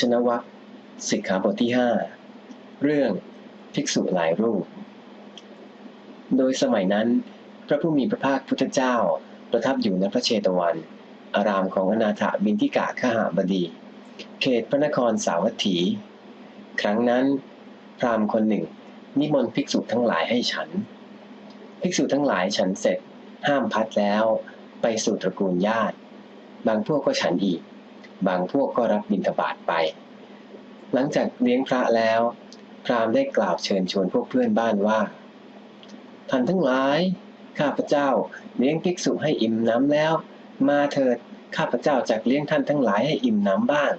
ชนวัคสิกขาบทที่ห้าเรื่องภิกษุหลายรูป โดยสมัยนั้น พระผู้มีพระภาคพุทธเจ้าประทับอยู่ณพระเชตวัน อารามของอนาถบินทิกาขหาบดี เขตพระนครสาวัตถี ครั้งนั้น พราหมณ์คนหนึ่ง นิมนต์ภิกษุทั้งหลายให้ฉัน ภิกษุทั้งหลายฉันเสร็จ ห้ามพัดแล้ว ไปสู่ตระกูลญาติ บางพวกก็ฉันอีก บางพวกก็รับบิณฑบาตไป หลังจากเลี้ยงพระแล้ว พราหมณ์ได้กล่าวเชิญชวนพวกเพื่อนบ้านว่า ท่านทั้งหลาย ข้าพเจ้าเลี้ยงภิกษุให้อิ่มน้ำแล้ว มาเถิดข้าพเจ้าจากเลี้ยงท่านทั้งหลายให้อิ่มน้ำบ้าง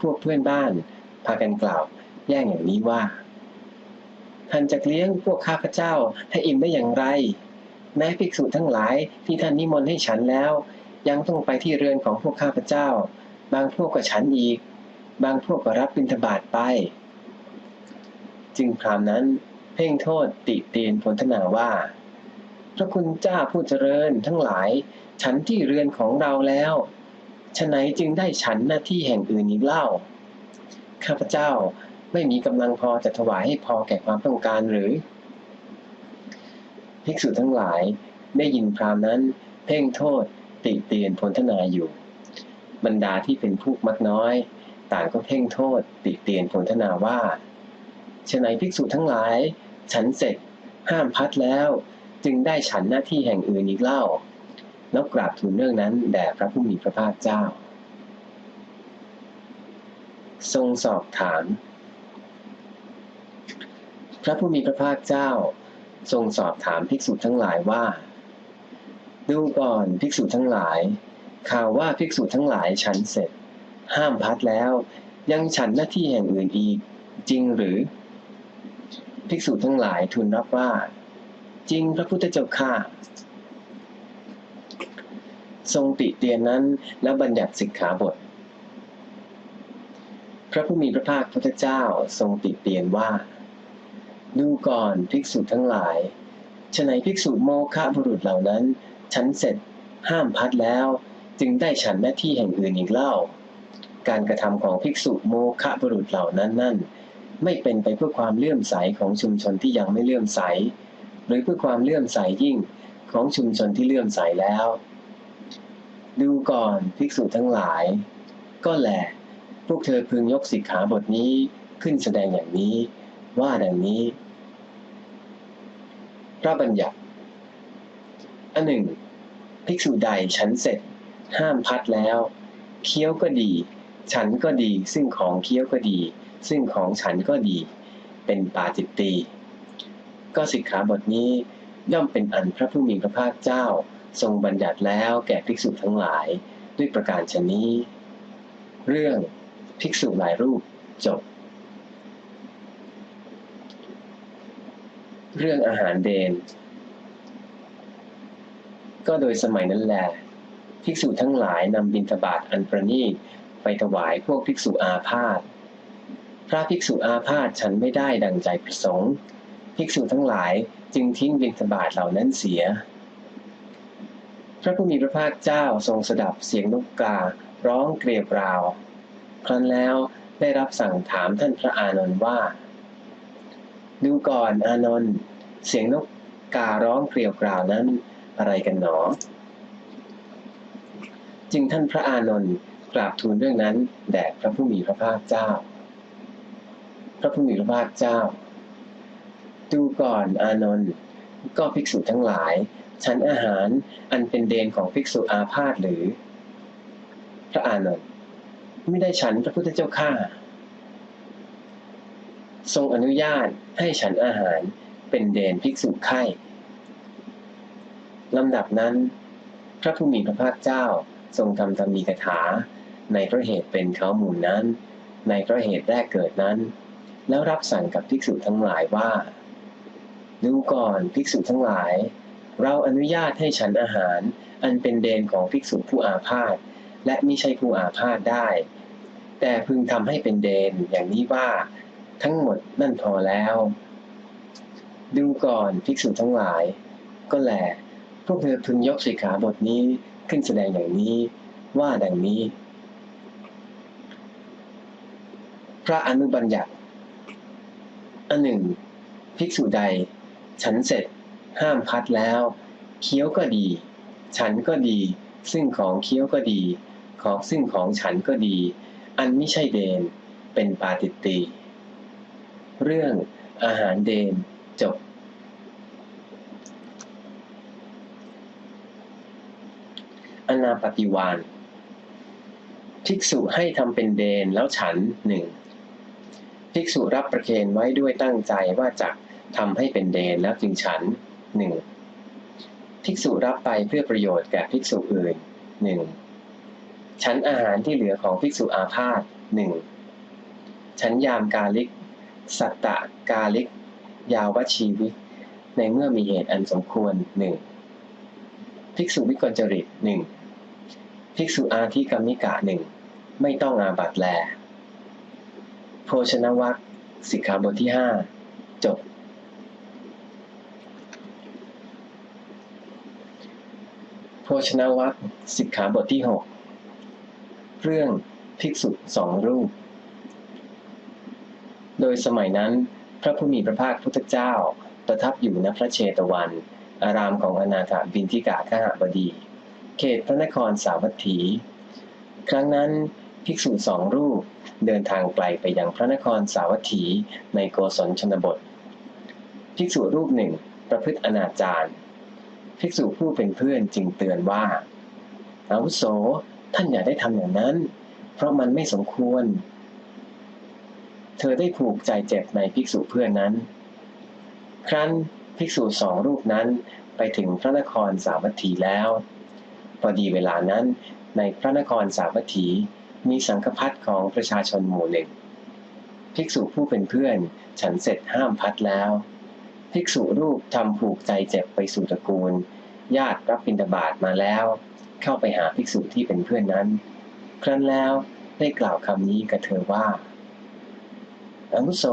พวกเพื่อนบ้าน พากันกล่าวแย่งอย่างนี้ว่า ท่านจะเลี้ยงพวกข้าพเจ้าให้อิ่มได้อย่างไร แม้ภิกษุทั้งหลายที่ท่านนิมนต์ให้ฉันแล้ว ยังต้องไปที่เรือนของพวกข้าพเจ้า บางพวกก็ฉันอีก บางพวกก็รับบิณฑบาตไป จึงพรามนั้นเพ่งโทษติเตียนพลทนาว่า พระคุณเจ้าผู้เจริญทั้งหลาย ฉันที่เรือนของเราแล้วฉะไหนจึงได้ฉันหน้าที่แห่งอื่นอีกเล่า ข้าพเจ้าไม่มีกำลังพอจะถวายให้พอแก่ความต้องการหรือ ภิกษุทั้งหลายได้ยินพรามนั้น เพ่งโทษ ติเตียนพลทนาอยู่ บรรดาที่เป็นผู้มักน้อย ต่างก็เพ่งโทษ ติเตียนพลทนาว่าฉะไหนภิกษุทั้งหลาย ฉันเสร็จ ห้ามพัดแล้ว จึงได้ฉันหน้าที่แห่งอื่นอีกเล่าแล้วกราบทูลเรื่องนั้นแด่พระผู้มีพระภาคเจ้า ทรงสอบถาม พระผู้มีพระภาคเจ้า ทรงสอบถามภิกษุทั้งหลายว่า ดูก่อนภิกษุทั้งหลาย ข่าวว่าภิกษุทั้งหลายฉันเสร็จ ห้ามพัดแล้ว ยังฉันหน้าที่แห่งอื่นอีก จริงหรือ ภิกษุทั้งหลายทูลรับว่า จริงพระพุทธเจ้าข้าทรงติเตียนนั้นแล้วบัญญัติสิกขาบท พระผู้มีพระภาคพุทธเจ้าทรงติเตียนว่า ดูก่อนภิกษุทั้งหลายฉนัยภิกษุโมฆะบุรุษเหล่านั้น ฉันเสร็จห้ามพัดแล้ว จึงได้ฉันหน้าที่แห่งอื่นอีกเล่า การกระทำของภิกษุโมฆะบุรุษเหล่านั้นนั่น ไม่เป็นไปเพื่อความเลื่อมใสของชุมชนที่ยังไม่เลื่อมใส หรือเพื่อความเลื่อมใสยิ่งของชุมชนที่เลื่อมใสแล้ว ดูก่อนภิกษุทั้งหลาย ก็แหละพวกเธอพึงยกสิกขาบทนี้ขึ้นแสดงอย่างนี้ ว่าดังนี้ พระบัญญัติอันหนึ่ง ภิกษุใดฉันเสร็จ ห้ามพัดแล้ว เคี้ยวก็ดี ฉันก็ดี ซึ่งของเคี้ยวก็ดี ซึ่งของฉันก็ดี เป็นปาจิตตีก็สิกขาบทนี้ย่อมเป็นอันพระผู้มีพระภาคเจ้า ทรงบัญญัติแล้วแก่ภิกษุทั้งหลายด้วยประการชนนี้ เรื่องภิกษุหลายรูปจบ เรื่องอาหารเดน ก็โดยสมัยนั้นแหละภิกษุทั้งหลายนำบิณฑบาตอันประณีตไปถวายพวกภิกษุอาพาธพระภิกษุอาพาธฉันไม่ได้ดังใจประสงค์ ภิกษุทั้งหลายจึงทิ้งบิณฑบาตเหล่านั้นเสีย พระผู้มีพระภาคเจ้าทรงสดับเสียงนกการ้องเกลียวกราว ครั้นแล้วได้รับสั่งถามท่านพระอานนท์ว่า ดูก่อนอานนท์เสียงนกการ้องเกลียวกราวนั้น อะไรกันหนอ จึงท่านพระอานนท์กราบทูลเรื่องนั้นแด่พระผู้มีพระภาคเจ้า พระผู้มีพระภาคเจ้า ดูก่อนอานนท์ก็ภิกษุทั้งหลายฉันอาหารอันเป็นเดนของภิกษุอาพาธหรือ พระอานนท์ไม่ได้ฉันพระพุทธเจ้าข้าทรงอนุญาตให้ฉันอาหารเป็นเดนภิกษุไข่ ลำดับนั้น พระผู้มีพระภาคเจ้าทรงทำธรรมีกถา ในพระเหตุเป็นเขามูลนั้น ในพระเหตุแรกเกิดนั้น แล้วรับสั่งกับภิกษุทั้งหลายว่า ดูก่อนภิกษุทั้งหลาย เราอนุญาตให้ฉันอาหาร อันเป็นเดนของภิกษุผู้อาพาธและมิใช่ผู้อาพาธได้ แต่พึงทำให้เป็นเดนอย่างนี้ว่า ทั้งหมดนั่นพอแล้ว ดูก่อนภิกษุทั้งหลาย ก็แล พวกเธอพึงยกสิกขาบทนี้ขึ้นแสดงอย่างนี้ว่าดังนี้ พระอนุบัญญัติอันหนึ่ง ภิกษุใด ฉันเสร็จห้ามพัดแล้วเคี้ยวก็ดี ฉันก็ดี ซึ่งของเคี้ยวก็ดี ของซึ่งของฉันก็ดี อันไม่ใช่เดน เป็นปาติตตีเรื่องอาหารเดนจบ อนาปฏิวานภิกษุให้ทำเป็นเดนแล้วฉันหนึ่งภิกษุรับประเคนไว้ด้วยตั้งใจว่าจะทำให้เป็นเดนแล้วจึงฉันหนึ่งภิกษุรับไปเพื่อประโยชน์แก่ภิกษุอื่นหนึ่งฉันอาหารที่เหลือของภิกษุอาพาธหนึ่งฉันยามกาลิก สัตตะกาลิก ยาวชีวิตในเมื่อมีเหตุอันสมควรหนึ่ง ภิกษุวิกลจริตหนึ่งภิกษุอาทิกรรมิกะหนึ่งไม่ต้องอาบัตแล โภชนวัคสิกขาบทที่ห้าจบ โภชนวัคสิกขาบทที่หกเรื่องภิกษุสองรูป โดยสมัยนั้นพระผู้มีพระภาคพุทธเจ้าประทับอยู่ณพระเชตวัน อารามของอนาถบินทิกาขหบดี เขตพระนครสาวัตถี ครั้งนั้นภิกษุสองรูปเดินทางไกลไปยังพระนครสาวัตถีในโกศลชนบท ภิกษุรูปหนึ่งประพฤติอนาจารภิกษุผู้เป็นเพื่อนจึงเตือนว่า อาวุโสท่านอย่าได้ทำอย่างนั้น เพราะมันไม่สมควร เธอได้ผูกใจเจ็บในภิกษุเพื่อนนั้น ครั้น ภิกษุสองรูปนั้นไปถึงพระนครสาวัตถีแล้ว พอดีเวลานั้นในพระนครสาวัตถีมีสังฆพัดของประชาชนหมู่หนึ่ง ภิกษุผู้เป็นเพื่อนฉันเสร็จห้ามพัดแล้ว ภิกษุรูปทำผูกใจเจ็บไปสู่ตระกูล ญาติรับบิณฑบาตมาแล้ว เข้าไปหาภิกษุที่เป็นเพื่อนนั้น ครั้นแล้วได้กล่าวคำนี้กับเธอว่าอาวุโส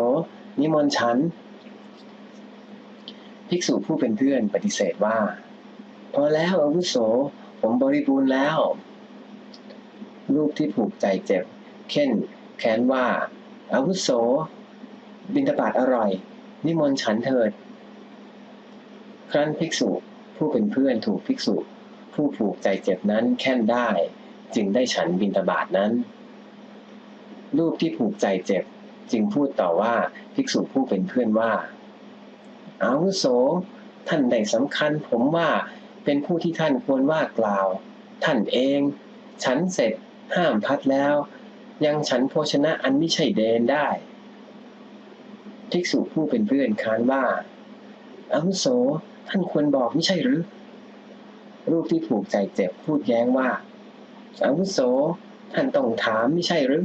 นิมนต์ฉัน ภิกษุผู้เป็นเพื่อนปฏิเสธว่า พอแล้วอาวุโส ผมบริบูรณ์แล้ว รูปที่ผูกใจเจ็บ เข่นแค้นว่าอาวุโส บินตบาตอร่อย นิมนต์ฉันเถิด ครั้นภิกษุผู้เป็นเพื่อนถูกภิกษุ ผู้ผูกใจเจ็บนั้นแค่นได้ จึงได้ฉันบินตบาตนั้น รูปที่ผูกใจเจ็บ จึงพูดต่อว่าภิกษุผู้เป็นเพื่อนว่า อาวุโส ท่านได้สำคัญ ผมว่าเป็นผู้ที่ท่านควรว่ากล่าว ท่านเอง ฉันเสร็จห้ามพัดแล้ว ยังฉันโภชนะอันไม่ใช่เดนได้ภิกษุผู้เป็นเพื่อนค้านว่าอาวุโสท่านควรบอกไม่ใช่หรือ รูปที่ผูกใจเจ็บพูดแย้งว่าอาวุโสท่านต้องถามไม่ใช่หรือ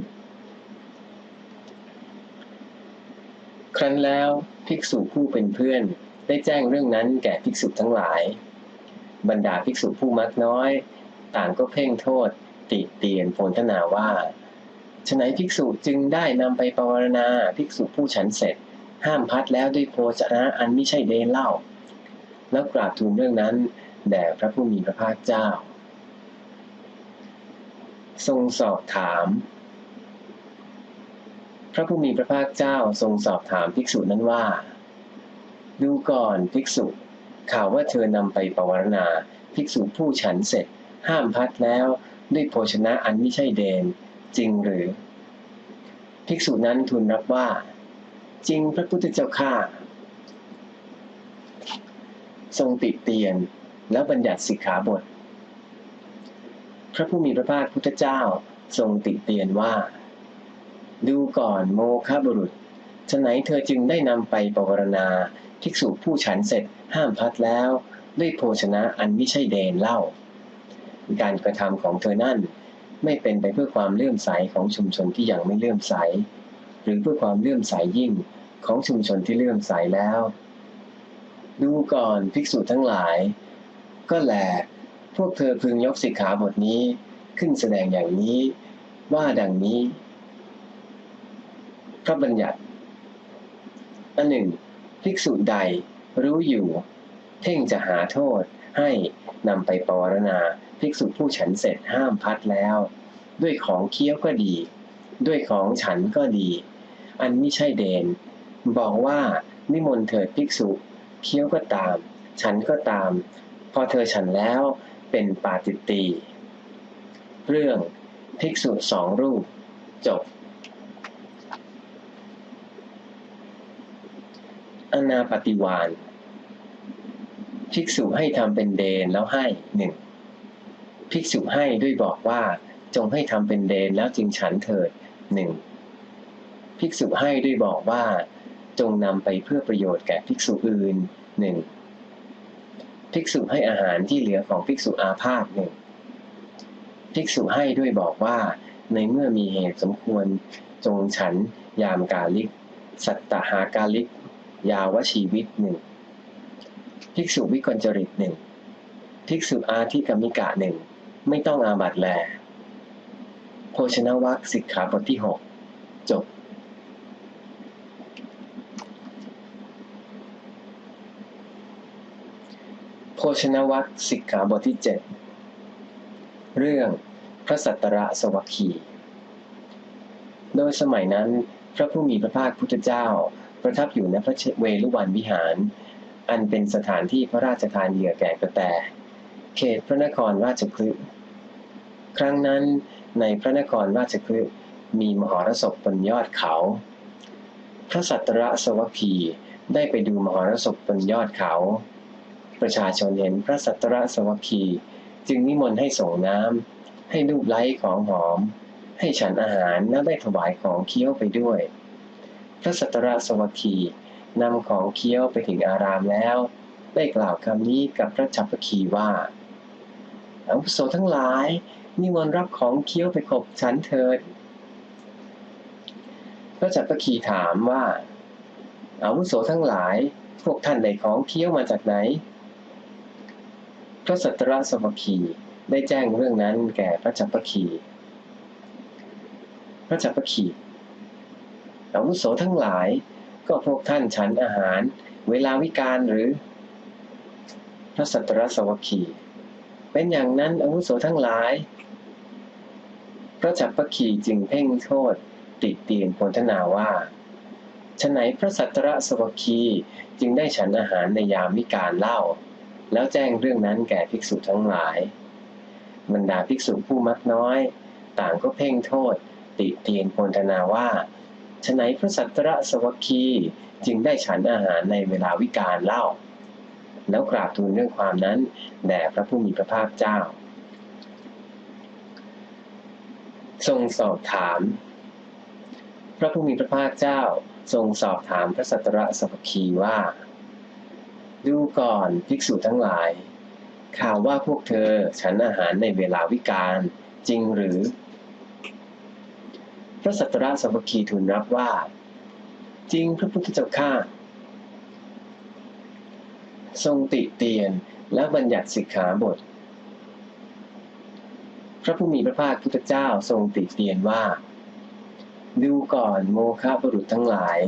ครั้นแล้วภิกษุผู้เป็นเพื่อน ได้แจ้งเรื่องนั้นแก่ภิกษุทั้งหลาย บรรดาภิกษุผู้มักน้อย ต่างก็เพ่งโทษ ติเตียนโพลธนาว่าฉนัยภิกษุจึงได้นำไปปวารณาภิกษุผู้ฉันเสร็จ ห้ามพัดแล้วด้วยโภชนะอันไม่ใช่เดนเล่า แล้วกราบทูลเรื่องนั้นแด่พระผู้มีพระภาคเจ้า ทรงสอบถาม ระผู้มีพระภาคเจ้าทรงสอบถามภิกษุนั้นว่า ดูก่อนภิกษุ ข่าวว่าเธอนำไปปวารณา ภิกษุผู้ฉันเสร็จ ห้ามพัดแล้วด้วยโภชนะอันไม่ใช่เดน จริงหรือ ภิกษุนั้นทูลรับว่า จริงพระพุทธเจ้าข้าทรงติเตียนแล้วบัญญัติสิกขาบท พระผู้มีพระภาคพุทธเจ้าทรงติเตียนว่า ดูก่อนโมฆะบุรุษฉะไหนเธอจึงได้นำไปปวารณาภิกษุผู้ฉันเสร็จห้ามพัดแล้ว ด้วยโภชนะอันไม่ใช่เดนเล่า การกระทำของเธอนั่น ไม่เป็นไปเพื่อความเลื่อมใสของชุมชนที่ยังไม่เลื่อมใส หรือเพื่อความเลื่อมใสยิ่งของชุมชนที่เลื่อมใสแล้ว ดูก่อนภิกษุทั้งหลาย ก็แลพวกเธอพึงยกสิกขาบทนี้ขึ้นแสดงอย่างนี้ ว่าดังนี้ พระบัญญัติอันหนึ่งภิกษุใดรู้อยู่ เท่งจะหาโทษให้นำไปปวารณาภิกษุผู้ฉันเสร็จห้ามพัดแล้ว ด้วยของเคี้ยวก็ดี ด้วยของฉันก็ดี อันไม่ใช่เดน บอกว่านิมนต์เถิดภิกษุเคี้ยวก็ตาม ฉันก็ตาม พอเธอฉันแล้วเป็นปาติตีเรื่องภิกษุสองรูป จบ อนาปฏิวานภิกษุให้ทำเป็นเดนแล้วให้หนึ่งภิกษุให้ด้วยบอกว่า จงให้ทำเป็นเดนแล้วจึงฉันเถิดหนึ่งภิกษุให้ด้วยบอกว่า จงนำไปเพื่อประโยชน์แก่ภิกษุอื่นหนึ่งภิกษุให้อาหารที่เหลือของภิกษุอาพาธหนึ่งภิกษุให้ด้วยบอกว่า ในเมื่อมีเหตุสมควรจงฉันยามกาลิก สัตตหากาลิก ยาวชีวิตหนึ่งภิกษุวิกลจริตหนึ่งภิกษุอาทิกรรมิกะหนึ่งไม่ต้องอาบัตแล โภชนวัคสิกขาบทที่หกจบ โภชนวัคสิกขาบทที่เจ็ดเรื่องพระสัตตระสวัคคี โดยสมัยนั้นพระผู้มีพระภาคพุทธเจ้า ประทับอยู่ในพระเวลุวันวิหาร อันเป็นสถานที่พระราชทานเหยื่อแก่กระแต เขตพระนครราชคลึครั้งนั้นในพระนครราชคลึมีมหรสพบนยอดเขา พระสัตระสวัคีได้ไปดูมหรสพบนยอดเขา ประชาชนเห็นพระสัตระสวัคีจึงนิมนต์ให้ส่งน้ำให้รูปไล้ของหอม ให้ฉันอาหารแล้วได้ถวายของเคี้ยวไปด้วย ระสัตระสวัคคีนำของเคี้ยวไปถึงอารามแล้ว ได้กล่าวคำนี้กับพระจัปคีว่าอาวุโสทั้งหลายนิมนต์รับของเคี้ยวไปขบฉันเถิด พระจัปคีถามว่าอาวุโสทั้งหลาย พวกท่านได้ของเคี้ยวมาจากไหน พระสัตระสวัคคีได้แจ้งเรื่องนั้นแก่พระจัปคี พระจัปคี อาวุโสทั้งหลาย ก็พวกท่านฉันอาหาร เวลาวิการหรือ พระสัตรสวัคคี เป็นอย่างนั้นอาวุโสทั้งหลาย พระจัปคีจึงเพ่งโทษติดเตียนพลทนาว่าฉะไหนพระสัตรสวัคคีจึงได้ฉันอาหารในยามวิการเล่า แล้วแจ้งเรื่องนั้นแก่ภิกษุทั้งหลายบรรดาภิกษุผู้มักน้อย ต่างก็เพ่งโทษ ติเตียนพลทนาว่า ฉะไหนพระสัตระสวัคคีจึงได้ฉันอาหารในเวลาวิการเล่า แล้วกราบทูลเรื่องความนั้นแด่พระผู้มีพระภาคเจ้า ทรงสอบถาม พระผู้มีพระภาคเจ้า ทรงสอบถามพระสัตระสวัคคีว่า ดูก่อนภิกษุทั้งหลาย ข่าวว่าพวกเธอฉันอาหารในเวลาวิการจริงหรือ พระสัตระสวัคคีทูลรับว่า จริงพระพุทธเจ้าข้าทรงติเตียนและบัญญัติสิกขาบท พระผู้มีพระภาคพุทธเจ้าทรงติเตียนว่า ดูก่อนโมฆะบุรุษทั้งหลาย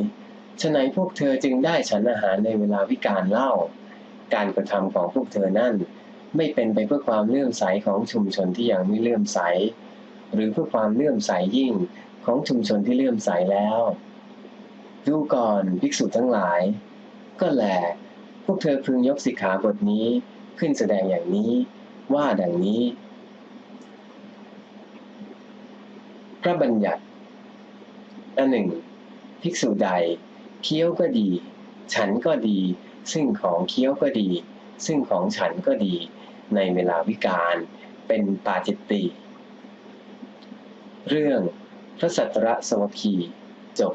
ฉะไหนพวกเธอจึงได้ฉันอาหารในเวลาวิการเล่า การกระทำของพวกเธอนั่น ไม่เป็นไปเพื่อความเลื่อมใสของชุมชนที่ยังไม่เลื่อมใส หรือเพื่อความเลื่อมใสยิ่ง ของชุมชนที่เลื่อมใสแล้ว ดูก่อนภิกษุทั้งหลาย ก็แหลพวกเธอพึงยกสิกขาบทนี้ขึ้นแสดงอย่างนี้ว่าดังนี้ พระบัญญัติอันหนึ่ง ภิกษุใด เคี้ยวก็ดี ฉันก็ดี ซึ่งของเคี้ยวก็ดี ซึ่งของฉันก็ดี ในเวลาวิการเป็นปาจิตติ เรื่อง พระสัตระสวัคคีจบ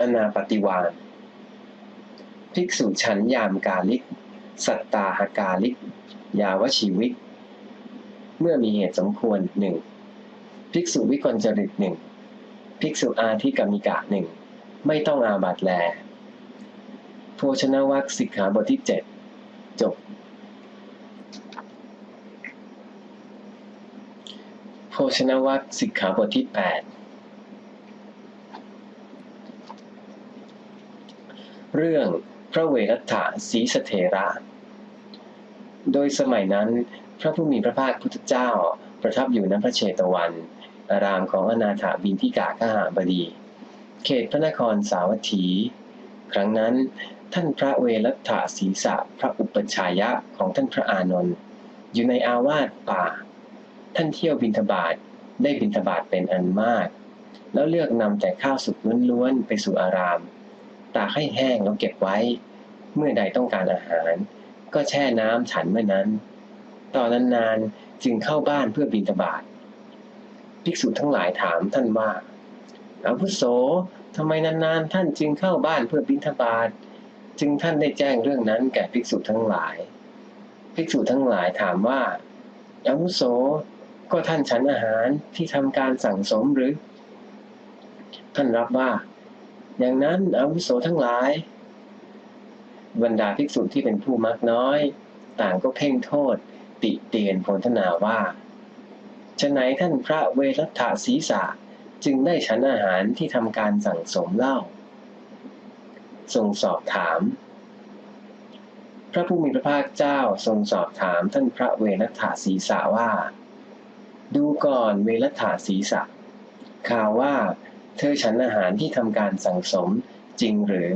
อนาปฏิวานภิกษุฉันยามกาลิก สัตตาหกาลิก ยาวชีวิตเมื่อมีเหตุสมควรหนึ่งภิกษุวิกลจริตหนึ่งภิกษุอาทิกรรมิกะหนึ่งไม่ต้องอาบัตแล โภชนวัคสิกขาบทที่เจ็ดจบ โภ ชนวัคสิกขาบทที่แปดเรื่องพระเวรัตะสีสเถระ โดยสมัยนั้น พระผู้มีพระภาคพุทธเจ้าประทับอยู่ณพระเชตวัน อารามของอนาถาบินทิกากหาบดี เขตพระนครสาวัตถี ครั้งนั้นท่านพระเวรัตถศีสะพระอุปชฌายะของท่านพระอานนท์อยู่ในอาวาสป่า ท่านเที่ยวบินทบาทได้บินทบาทเป็นอันมาก แล้วเลือกนำแต่ข้าวสุกล้วนๆไปสู่อาราม ตากให้แห้งแล้วเก็บไว้ เมื่อใดต้องการอาหาร ก็แช่น้ำฉันเมื่อนั้น ตอนนานๆจึงเข้าบ้านเพื่อบินทบาทภิกษุทั้งหลายถามท่านว่าอาวุโสทำไมนานๆท่านจึงเข้าบ้านเพื่อบินทบาทจึงท่านได้แจ้งเรื่องนั้นแก่ภิกษุทั้งหลาย ภิกษุทั้งหลายถามว่าอาวุโส ก็ท่านฉันอาหารที่ทำการสั่งสมหรือ ท่านรับว่า อย่างนั้นอาวุโสทั้งหลาย บรรดาภิกษุที่เป็นผู้มักน้อย ต่างก็เพ่งโทษ ติเตียนพลทนาว่าฉะไหนท่านพระเวรัตถศีสะจึงได้ฉันอาหารที่ทำการสั่งสมเล่าทรงสอบถาม พระผู้มีพระภาคเจ้าทรงสอบถามท่านพระเวรัถาศีสะว่า ดูก่อนเวรัถาศีสะข่าวว่า เธอฉันอาหารที่ทำการสั่งสมจริงหรือ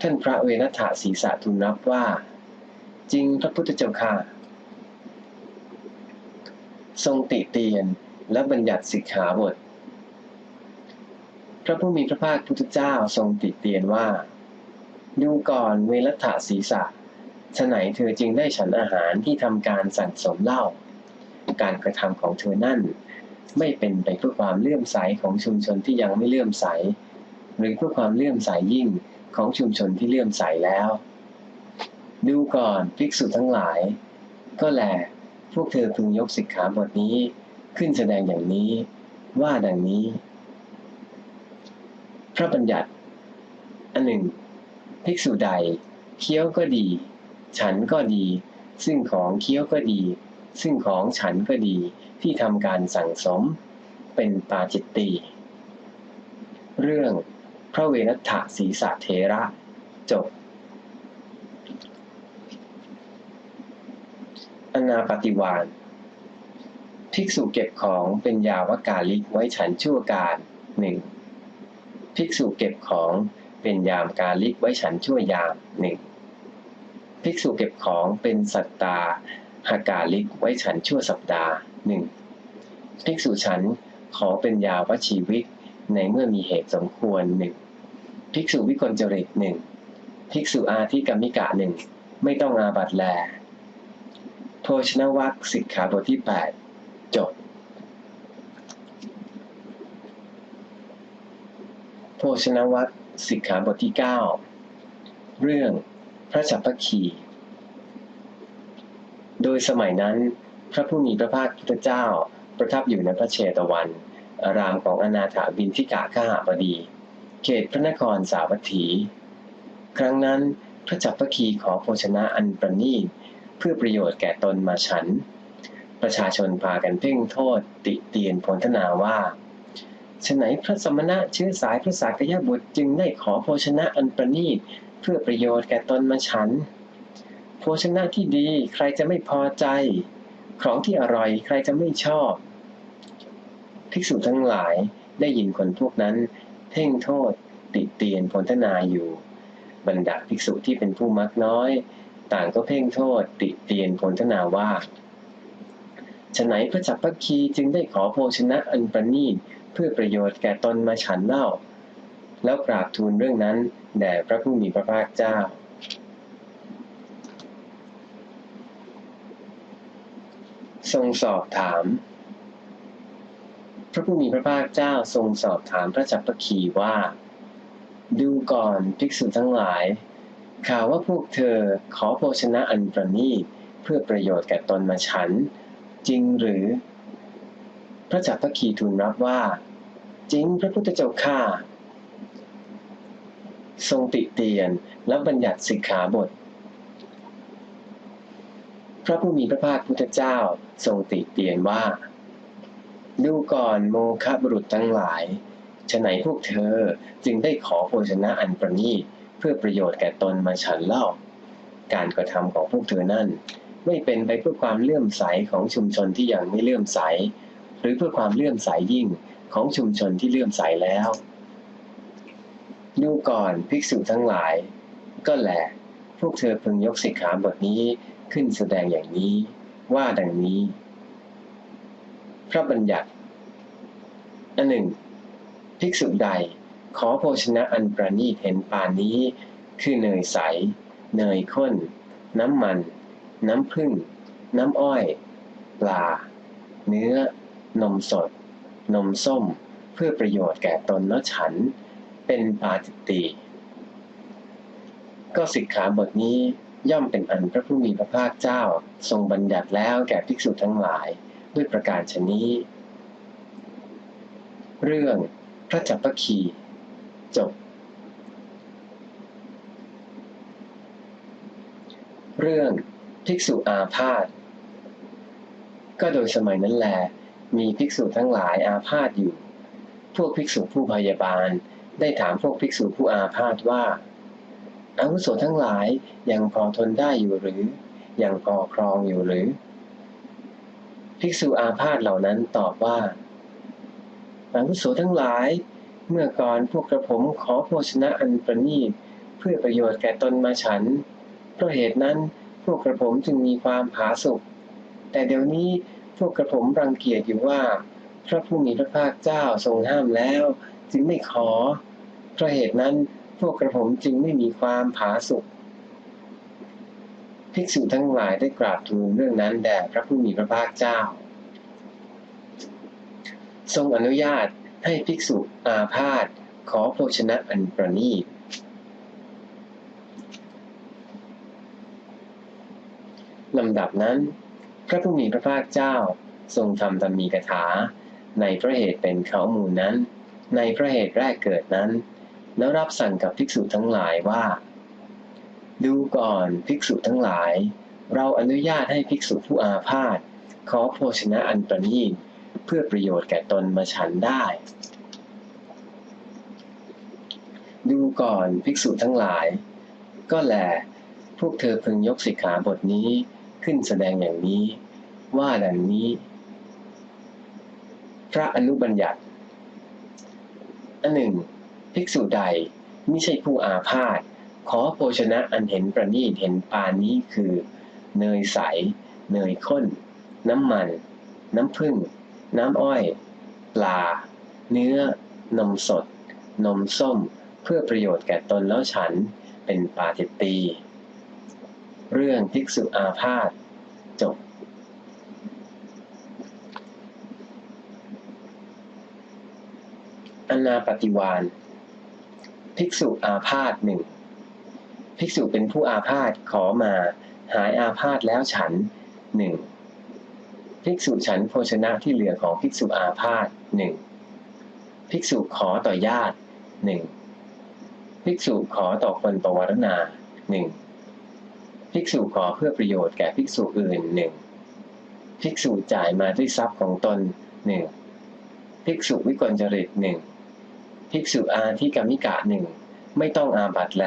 ท่านพระเวรัถาศีสะทูลรับว่า จริงพระพุทธเจ้าค่ะ ทรงติเตียนและบัญญัติสิกขาบท พระผู้มีพระภาคพุทธเจ้าทรงติเตียนว่า ดูก่อนเวรัตถศีสะฉไหนเธอจึงได้ฉันอาหารที่ทำการสั่งสมเล่า การกระทำของเธอนั่น ไม่เป็นไปเพื่อความเลื่อมใสของชุมชนที่ยังไม่เลื่อมใส หรือเพื่อความเลื่อมใสยิ่งของชุมชนที่เลื่อมใสแล้ว ดูก่อนภิกษุทั้งหลาย ก็แล พวกเธอพึงยกสิกขาบทนี้ขึ้นแสดงอย่างนี้ ว่าดังนี้ พระบัญญัติ อันหนึ่ง ภิกษุใดเคี้ยวก็ดี ฉันก็ดี ซึ่งของเคี้ยวก็ดี ซึ่งของฉันก็ดีที่ทำการสั่งสม เป็นปาจิตตีเรื่องพระเวรัตถศีสะเทระจบ อนาปฏิวานภิกษุเก็บของเป็นยาวกาลิกไว้ฉันชั่วการหนึ่งภิกษุเก็บของเป็นยามกาลิกไว้ฉันชั่วยามหนึ่งภิกษุเก็บของเป็นสัตตา หากาลิกไว้ฉันชั่วสัปดาห์หนึ่งภิกษุฉันขอเป็นยาวชีวิตในเมื่อมีเหตุสมควรหนึ่งภิกษุวิกลจริตหนึ่งภิกษุอาทิกรรมิกะหนึ่งไม่ต้องอาบัตแล โภชนวัคสิกขาบทที่ 8 จบ โภชนวัตรสิกขาบทที่ 9 เรื่องพระฉัพพคี โดยสมัยนั้น พระผู้มีพระภาคพุทธเจ้า ประทับอยู่ในพระเชตวัน อารามของอนาถาบินทิกาข้าบดี เขตพระนครสาวัตถี ครั้งนั้นพระจัพพคีขอโภชนะอันประณีตเพื่อประโยชน์แก่ตนมาฉัน ประชาชนพากันเพ่งโทษติเตียนพลทนาว่าฉไหนพระสมณะเชื้อสายพระสากยบุตรจึงได้ขอโภชนะอันประณีตเพื่อประโยชน์แก่ตนมาฉัน โภชนะที่ดีใครจะไม่พอใจ ของที่อร่อยใครจะไม่ชอบ ภิกษุทั้งหลายได้ยินคนพวกนั้น เพ่งโทษ ติเตียนพลทนาอยู่ บรรดาภิกษุที่เป็นผู้มักน้อย ต่างก็เพ่งโทษ ติเตียนพลทนาว่าฉไหนพระจักรพรรคีจึงได้ขอโภชนะอันประณีตเพื่อประโยชน์แก่ตนมาฉันเล่า แล้วกราบทูลเรื่องนั้นแด่พระผู้มีพระภาคเจ้า ทรงสอบถาม พระผู้มีพระภาคเจ้าทรงสอบถามพระจักรพรรคีว่า ดูก่อนภิกษุทั้งหลาย ข่าวว่าพวกเธอขอโภชนะอันประณีตเพื่อประโยชน์แก่ตนมาฉัน จริงหรือ พระจักรพรรคีทูลรับว่า จริงพระพุทธเจ้าข้าทรงติเตียนและบัญญัติสิกขาบท ระผู้มีพระภาคพุทธเจ้าทรงติเตียนว่า ดูก่อนโมฆะบุรุษทั้งหลายฉไหนพวกเธอจึงได้ขอโภชนะอันประณีตเพื่อประโยชน์แก่ตนมาฉันเล่า การกระทำของพวกเธอนั่น ไม่เป็นไปเพื่อความเลื่อมใสของชุมชนที่ยังไม่เลื่อมใส หรือเพื่อความเลื่อมใสยิ่งของชุมชนที่เลื่อมใสแล้วดูก่อนภิกษุทั้งหลาย ก็แหละพวกเธอพึงยกสิกขาบทนี้ ขึ้นแสดงอย่างนี้ว่าดังนี้ พระบัญญัติอันหนึ่ง ภิกษุใดขอโภชนะอันประณีตเห็นปานนี้ คือเนยใส เนยข้น น้ำมัน น้ำผึ้งน้ำอ้อย ปลา เนื้อ นมสด นมส้ม เพื่อประโยชน์แก่ตนและฉัน เป็นปาจิตติ ก็สิกขาบทนี้ ย่อมเป็นอันพระผู้มีพระภาคเจ้า ทรงบัญญัติแล้วแก่ภิกษุทั้งหลาย ด้วยประการชนี้ เรื่องพระจัปปคีจบ เรื่องภิกษุอาพาธก็โดยสมัยนั้นแล มีภิกษุทั้งหลายอาพาธอยู่ พวกภิกษุผู้พยาบาลได้ถามพวกภิกษุผู้อาพาธว่า อาวุโสทั้งหลายยังพอทนได้อยู่หรือ ยังพอครองอยู่หรือ ภิกษุอาพาธเหล่านั้นตอบว่าอาวุโสทั้งหลาย เมื่อก่อนพวกกระผมขอโภชนะอันประณีตเพื่อประโยชน์แก่ตนมาฉัน เพราะเหตุนั้นพวกกระผมจึงมีความผาสุกแต่เดี๋ยวนี้พวกกระผมรังเกียจอยู่ว่า พระผู้มีพระภาคเจ้าทรงห้ามแล้ว จึงไม่ขอเพราะเหตุนั้น พวกกระผมจึงไม่มีความผาสุกภิกษุทั้งหลายได้กราบทูลเรื่องนั้นแด่พระผู้มีพระภาคเจ้า ทรงอนุญาตให้ภิกษุอาพาธขอโภชนะอันประณีตลำดับนั้น พระผู้มีพระภาคเจ้าทรงทำธรรมีกถา ในพระเหตุเป็นเขามูลนั้น ในพระเหตุแรกเกิดนั้น แล้วรับสั่งกับภิกษุทั้งหลายว่า ดูก่อนภิกษุทั้งหลาย เราอนุญาตให้ภิกษุผู้อาพาธขอโภชนะอันประณีตเพื่อประโยชน์แก่ตนมาฉันได้ ดูก่อนภิกษุทั้งหลาย ก็แลพวกเธอพึงยกสิกขาบทนี้ขึ้นแสดงอย่างนี้ ว่าดังนี้ พระอนุบัญญัติอันหนึ่ง ภิกษุใดไม่ใช่ผู้อาพาธขอโภชนะอันเห็นประณีตเห็นปานนี้คือ เนยใส เนยข้น น้ำมัน น้ำผึ้งน้ำอ้อย ปลา เนื้อ นมสด นมส้ม เพื่อประโยชน์แก่ตนแล้วฉันเป็นปาติตีเรื่องภิกษุอาพาธจบอนาปฏิวาน ภิกษุอาพาธหนึ่งภิกษุเป็นผู้อาพาธขอมาหายอาพาธแล้วฉันหนึ่งภิกษุฉันโภชนะที่เหลือของภิกษุอาพาธหนึ่งภิกษุขอต่อญาติหนึ่งภิกษุขอต่อคนปวารณาหนึ่งภิกษุขอเพื่อประโยชน์แก่ภิกษุอื่นหนึ่งภิกษุจ่ายมาด้วยทรัพย์ของตนหนึ่งภิกษุวิกลจริตหนึ่ง ภิกษุอาทิกรรมิกะหนึ่งไม่ต้องอาบัตแล